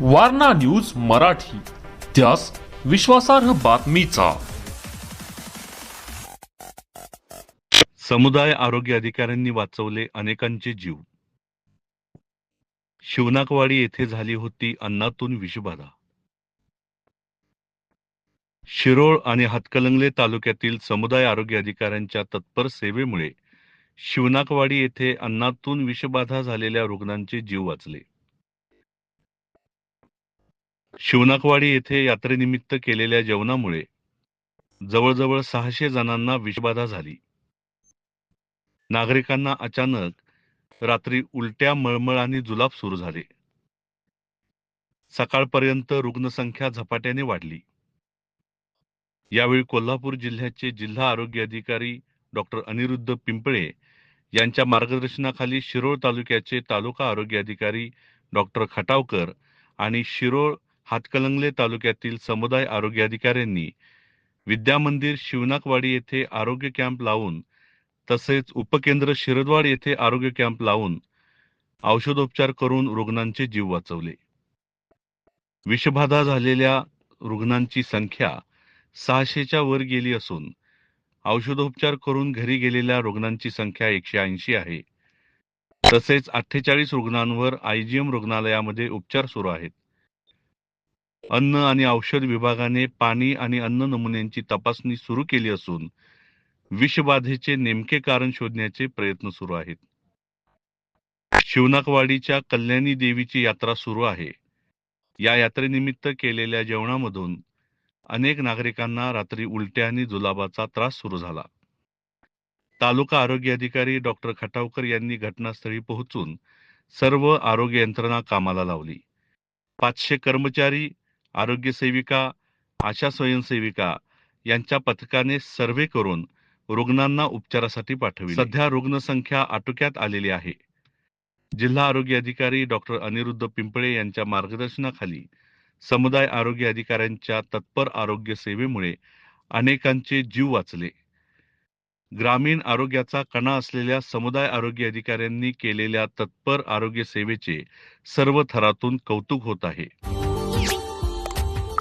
Warna news Marathi. त्यास विश्वासार्ह बातमीचा. समुदाय आरोग्य अधिकाऱ्यांनी वाचवले अनेकांचे जीव. शिवनाकवाडी येथे झाली होती अन्नातून विषबाधा. शिरोळ आणि हातकलंगले तालुक्यातील समुदाय आरोग्य अधिकाऱ्यांच्या तत्पर सेवेमुळे शिवनाकवाडी येथे अन्नातून विषबाधा झालेल्या रुग्णांचे जीव वाचले. शिवनाकवाडी येथे यात्रेनिमित्त केलेल्या जेवणामुळे जवळजवळ सहाशे जणांना विषबाधा झाली. नागरिकांना अचानक रात्री उलट्या मळमळ आणि जुलाब सुरू झाले. सकाळपर्यंत रुग्णसंख्या झपाट्याने वाढली. यावेळी कोल्हापूर जिल्ह्याचे जिल्हा आरोग्य अधिकारी डॉक्टर अनिरुद्ध पिंपळे यांच्या मार्गदर्शनाखाली शिरोळ तालुक्याचे तालुका आरोग्य अधिकारी डॉक्टर खटावकर आणि शिरोळ हातकलंगले तालुक्यातील समुदाय आरोग्य अधिकाऱ्यांनी विद्यामंदिर शिवनाकवाडी येथे आरोग्य कॅम्प लावून तसेच उपकेंद्र शिरदवाड येथे आरोग्य कॅम्प लावून औषधोपचार करून रुग्णांचे जीव वाचवले. विषबाधा झालेल्या रुग्णांची संख्या सहाशेच्या वर गेली असून औषधोपचार करून घरी गेलेल्या रुग्णांची संख्या एकशे ऐंशी आहे. तसेच अठ्ठेचाळीस रुग्णांवर आयजीएम रुग्णालयामध्ये उपचार सुरू आहेत. अन्न आणि औषध विभागाने पाणी आणि अन्न नमुन्यांची तपासणी सुरू केली असून विषबाधेचे नेमके कारण शोधण्याचे प्रयत्न सुरू आहेत. शिवनाकवाडीच्या कल्याणी देवीची यात्रा सुरू आहे. या यात्रेनिमित्त केलेल्या जेवणामधून अनेक नागरिकांना रात्री उलट्या आणि जुलाबाचा त्रास सुरू झाला. तालुका आरोग्य अधिकारी डॉक्टर खटावकर यांनी घटनास्थळी पोहोचून सर्व आरोग्य यंत्रणा कामाला लावली. पाचशे कर्मचारी आरोग्य सेविका आशा स्वयंसेविका यांच्या पथकाने सर्व्हे करून रुग्णांना उपचारासाठी पाठवली. सध्या रुग्णसंख्या आटोक्यात आलेली आहे. जिल्हा आरोग्य अधिकारी डॉक्टर अनिरुद्ध पिंपळे यांच्या मार्गदर्शनाखाली समुदाय आरोग्य अधिकाऱ्यांच्या तत्पर आरोग्य सेवेमुळे अनेकांचे जीव वाचले. ग्रामीण आरोग्याचा कणा असलेल्या समुदाय आरोग्य अधिकाऱ्यांनी केलेल्या तत्पर आरोग्य सेवेचे सर्व थरातून कौतुक होत आहे.